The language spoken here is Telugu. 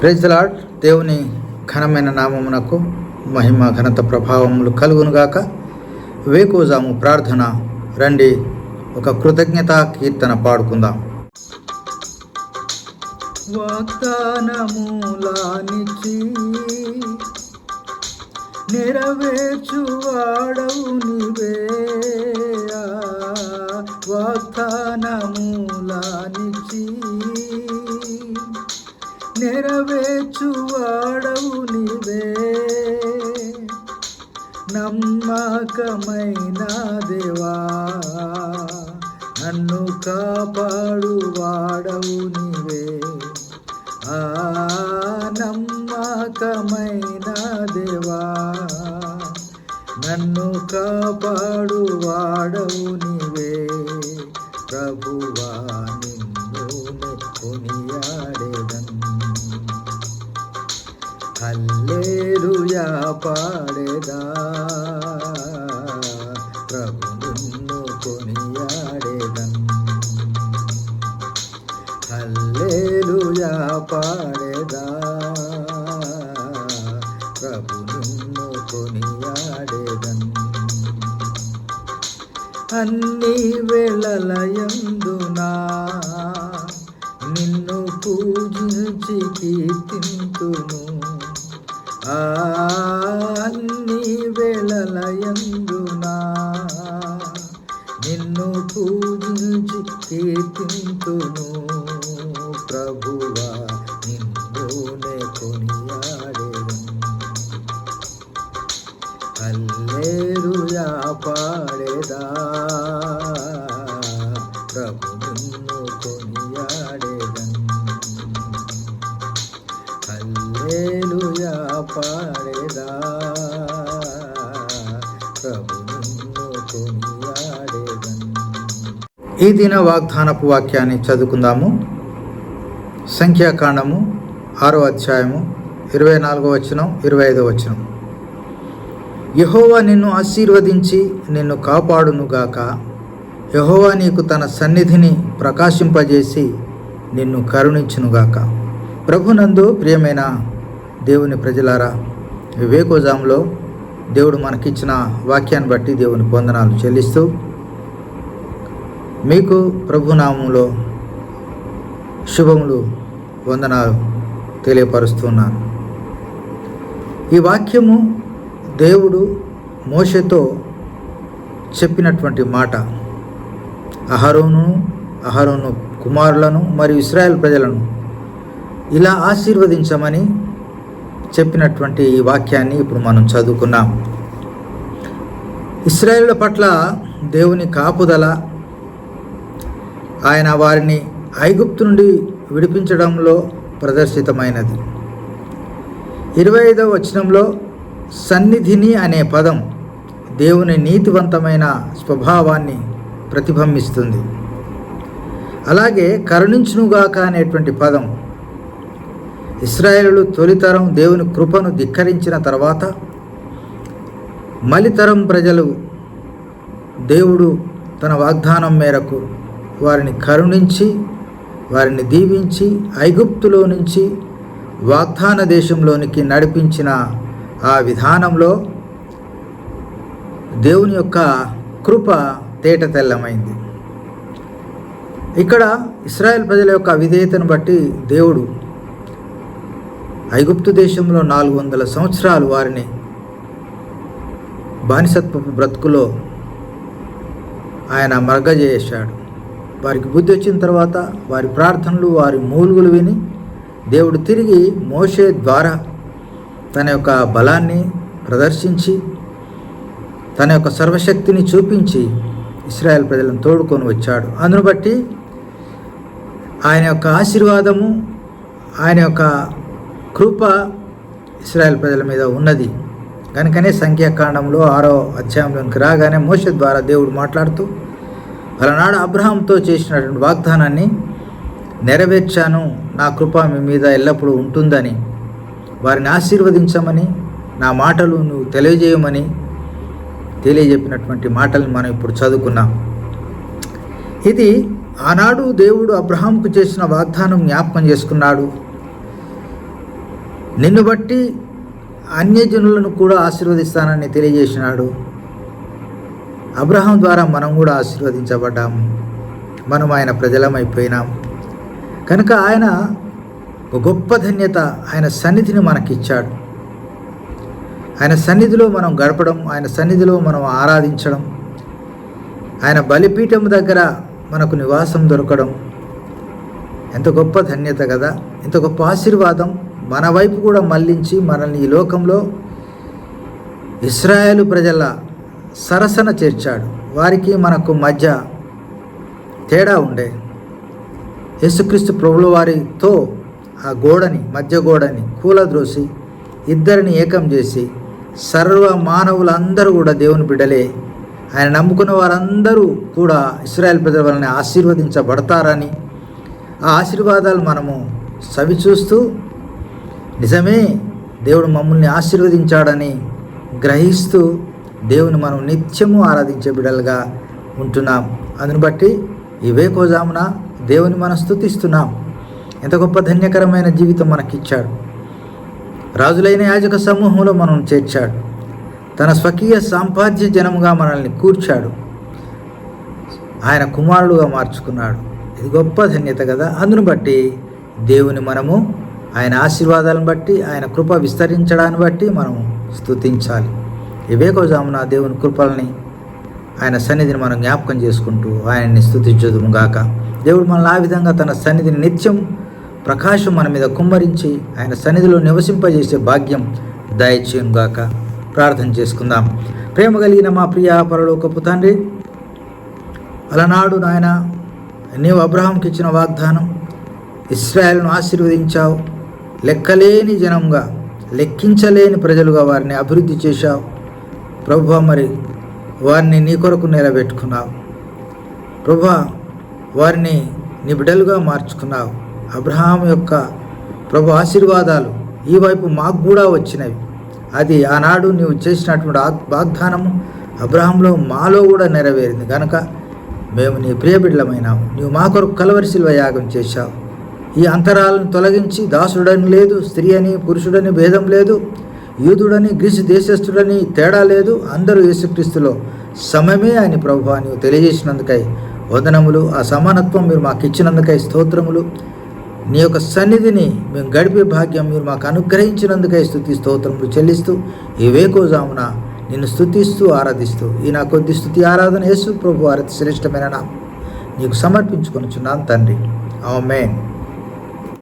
ప్రెజలాడ్ దేవుని ఘనమైన నామమునకు మహిమ ఘనత ప్రభావములు కలుగునుగాక వేకోజాము ప్రార్థన. రండి ఒక కృతజ్ఞత కీర్తన పాడుకుందాం. వాగ్దానమూలానిచి నెరవేర్చువాడవు నీవే. వాగ్దానమూలానిచి నెరవేర్చువాడవు నీవే. నమ్మకమైన దేవా నన్ను కాపాడువాడవు నీవే. ఆ నమ్మకమైన దేవా నన్ను కాపాడువాడవు నీవే. ప్రభువా నిన్ను కొనియాడేదన్ హల్లేలుయా పాడేదా ప్రభును నిన్ను కొనియాడేదన్ హల్లేలుయా పాడేదా ప్రభును నిన్ను కొనియాడేదన్ అన్ని వేళలయందునా నిన్ను పూజించి కీర్తింతును. అన్ని వేళలయందునా? నిన్ను పూజించి కీర్తింతును ప్రభువా. పాడేదా? ప్రభు ఈ దిన వాగ్దానపు వాక్యాన్ని చదువుకుందాము. సంఖ్యాకాండము ఆరో అధ్యాయము ఇరవై నాలుగో వచనం ఇరవై ఐదో వచనం. యహోవా నిన్ను ఆశీర్వదించి నిన్ను కాపాడునుగాక. యహోవా నీకు తన సన్నిధిని ప్రకాశింపజేసి నిన్ను కరుణించునుగాక. ప్రభునందు ప్రియమైన దేవుని ప్రజలారా వివేకోజాంలో దేవుడు మనకిచ్చిన వాక్యాన్ని బట్టి దేవుని పొందనాలు చెల్లిస్తూ మీకు ప్రభునామంలో శుభములు వందనాలు తెలియపరుస్తున్నాను. ఈ వాక్యము దేవుడు మోషతో చెప్పినటువంటి మాట. అహరోను అహరోను కుమారులను మరియు ఇస్రాయల్ ప్రజలను ఇలా ఆశీర్వదించమని చెప్పినటువంటి ఈ వాక్యాన్ని ఇప్పుడు మనం చదువుకున్నాం. ఇస్రాయేళ్ళ పట్ల దేవుని కాపుదల ఆయన వారిని ఐగుప్తు నుండి విడిపించడంలో ప్రదర్శితమైనది. ఇరవై ఐదవ వచనంలో సన్నిధిని అనే పదం దేవుని నీతివంతమైన స్వభావాన్ని ప్రతిబింబిస్తుంది. అలాగే కరుణించునుగాక అనేటువంటి పదం ఇస్రాయేలు తొలితరం దేవుని కృపను ధిక్కరించిన తర్వాత మలితరం ప్రజలు దేవుడు తన వాగ్దానం మేరకు వారిని కరుణించి వారిని దీవించి ఐగుప్తులో నుంచి వాగ్దాన దేశంలోనికి నడిపించిన ఆ విధానంలో దేవుని యొక్క కృప తేట తెల్లమైంది. ఇక్కడ ఇస్రాయెల్ ప్రజల యొక్క విధేయతను బట్టి దేవుడు ఐగుప్తు దేశంలో నాలుగు వందల సంవత్సరాలు వారిని బానిసత్వపు బ్రతుకులో ఆయన మరగజేశాడు. వారికి బుద్ధి వచ్చిన తర్వాత వారి ప్రార్థనలు వారి మూలుగులు విని దేవుడు తిరిగి మోషే ద్వారా తన యొక్క బలాన్ని ప్రదర్శించి తన యొక్క సర్వశక్తిని చూపించి ఇస్రాయల్ ప్రజలను తోడుకొని వచ్చాడు. అందును బట్టి ఆయన యొక్క ఆశీర్వాదము ఆయన యొక్క కృప ఇస్రాయల్ ప్రజల మీద ఉన్నది. కనుకనే సంఖ్యాకాండంలో ఆరో అధ్యాయంలోకి రాగానే మోష ద్వారా దేవుడు మాట్లాడుతూ అలనాడు అబ్రహాంతో చేసినటువంటి వాగ్దానాన్ని నెరవేర్చాను. నా కృప మీ మీద ఎల్లప్పుడూ ఉంటుందని వారిని ఆశీర్వదించమని నా మాటలు నువ్వు తెలియజేయమని తెలియజెప్పినటువంటి మాటలను మనం ఇప్పుడు చదువుకున్నాం. ఇది ఆనాడు దేవుడు అబ్రహాంకు చేసిన వాగ్దానం జ్ఞాపకం చేసుకున్నాడు. నిన్ను బట్టి అన్యజనులను కూడా ఆశీర్వదిస్తానని తెలియజేసినాడు. అబ్రహం ద్వారా మనం కూడా ఆశీర్వదించబడ్డాము మనం ఆయన ప్రజలమైపోయినాం. కనుక ఆయన ఒక గొప్ప ధన్యత ఆయన సన్నిధిని మనకిచ్చాడు. ఆయన సన్నిధిలో మనం గడపడం ఆయన సన్నిధిలో మనం ఆరాధించడం ఆయన బలిపీఠం దగ్గర మనకు నివాసం దొరకడం ఎంత గొప్ప ధన్యత కదా? ఎంత గొప్ప ఆశీర్వాదం మన వైపు కూడా మళ్ళించి మనల్ని ఈ లోకంలో ఇస్రాయేలు ప్రజల సరసన చేర్చాడు. వారికి మనకు మధ్య తేడా ఉండే. యేసుక్రీస్తు ప్రభుల వారితో ఆ గోడని మధ్య గోడని కూలద్రోసి ఇద్దరిని ఏకం చేసి సర్వ మానవులందరూ కూడా దేవుని బిడ్డలే. ఆయన నమ్ముకున్న వారందరూ కూడా ఇస్రాయల్ ప్రజల వలన ఆశీర్వదించబడతారని ఆ ఆశీర్వాదాలు మనము సవిచూస్తూ నిజమే దేవుడు మమ్మల్ని ఆశీర్వదించాడని గ్రహిస్తూ దేవుని మనం నిత్యము ఆరాధించే బిడలుగా ఉంటున్నాం. అందుని బట్టి ఈ వేకోజామున దేవుని మనం స్తుతిస్తున్నాం. ఎంత గొప్ప ధన్యకరమైన జీవితం మనకిచ్చాడు. రాజులైన యాజక సమూహంలో మనం చేర్చాడు. తన స్వకీయ సాంపాద్య జనముగా మనల్ని కూర్చాడు. ఆయన కుమారుడుగా మార్చుకున్నాడు. ఇది గొప్ప ధన్యత కదా. అందును బట్టి దేవుని మనము ఆయన ఆశీర్వాదాలను బట్టి ఆయన కృప విస్తరించడాన్ని బట్టి మనం స్థుతించాలి వివేకోజామున దేవుని కృపల్ని ఆయన సన్నిధిని మనం జ్ఞాపకం చేసుకుంటూ ఆయన్ని స్థుతించదుము గాక. దేవుడు మనల్ని ఆ విధంగా తన సన్నిధిని నిత్యం ప్రకాశం మన మీద కుమ్మరించి ఆయన సన్నిధిలో నివసింపజేసే భాగ్యం దయచేయం గాక. ప్రార్థన చేసుకుందాం. ప్రేమ కలిగిన మా ప్రియ పరలోకపు తండ్రి అలనాడు నాయన నీవు అబ్రహాంకి ఇచ్చిన వాగ్దానం ఇస్రాయల్ను ఆశీర్వదించావు. లెక్కలేని జనంగా లెక్కించలేని ప్రజలుగా వారిని అభివృద్ధి చేశావు. ప్రభు మరి వారిని నీ కొరకు నిలబెట్టుకున్నావు. ప్రభు వారిని నీ బిడ్డలుగా మార్చుకున్నావు. అబ్రహాం యొక్క ప్రభు ఆశీర్వాదాలు ఈ వైపు మాకు కూడా వచ్చినవి. అది ఆనాడు నీవు చేసినటువంటి వాగ్దానము అబ్రహంలో మాలో కూడా నెరవేరింది. కనుక మేము నీ ప్రియబిడ్డలమైనాము. నీవు మా కొరకు కలవరిశిల్వ యాగం చేశావు. ఈ అంతరాలను తొలగించి దాసుడని లేదు స్త్రీ అని పురుషుడని భేదం లేదు యూదుడని గ్రీసు దేశస్థుడని తేడా లేదు అందరూ యేసుక్రీస్తులో సమమే అని ప్రభు అని తెలియజేసినందుకై వదనములు. ఆ సమానత్వం మీరు మాకు ఇచ్చినందుకై స్తోత్రములు. నీ యొక్క సన్నిధిని మేము గడిపే భాగ్యం మీరు మాకు అనుగ్రహించినందుకై స్థుతి స్తోత్రములు చెల్లిస్తూ ఈ వేకోజామున నిన్ను స్థుతిస్తూ ఆరాధిస్తూ ఈ నా కొద్ది స్థుతి ఆరాధన యేసు ప్రభు ఆరతి శ్రేష్టమైన నా నీకు సమర్పించుకొనుచున్నాను తండ్రి. ఆమెన్.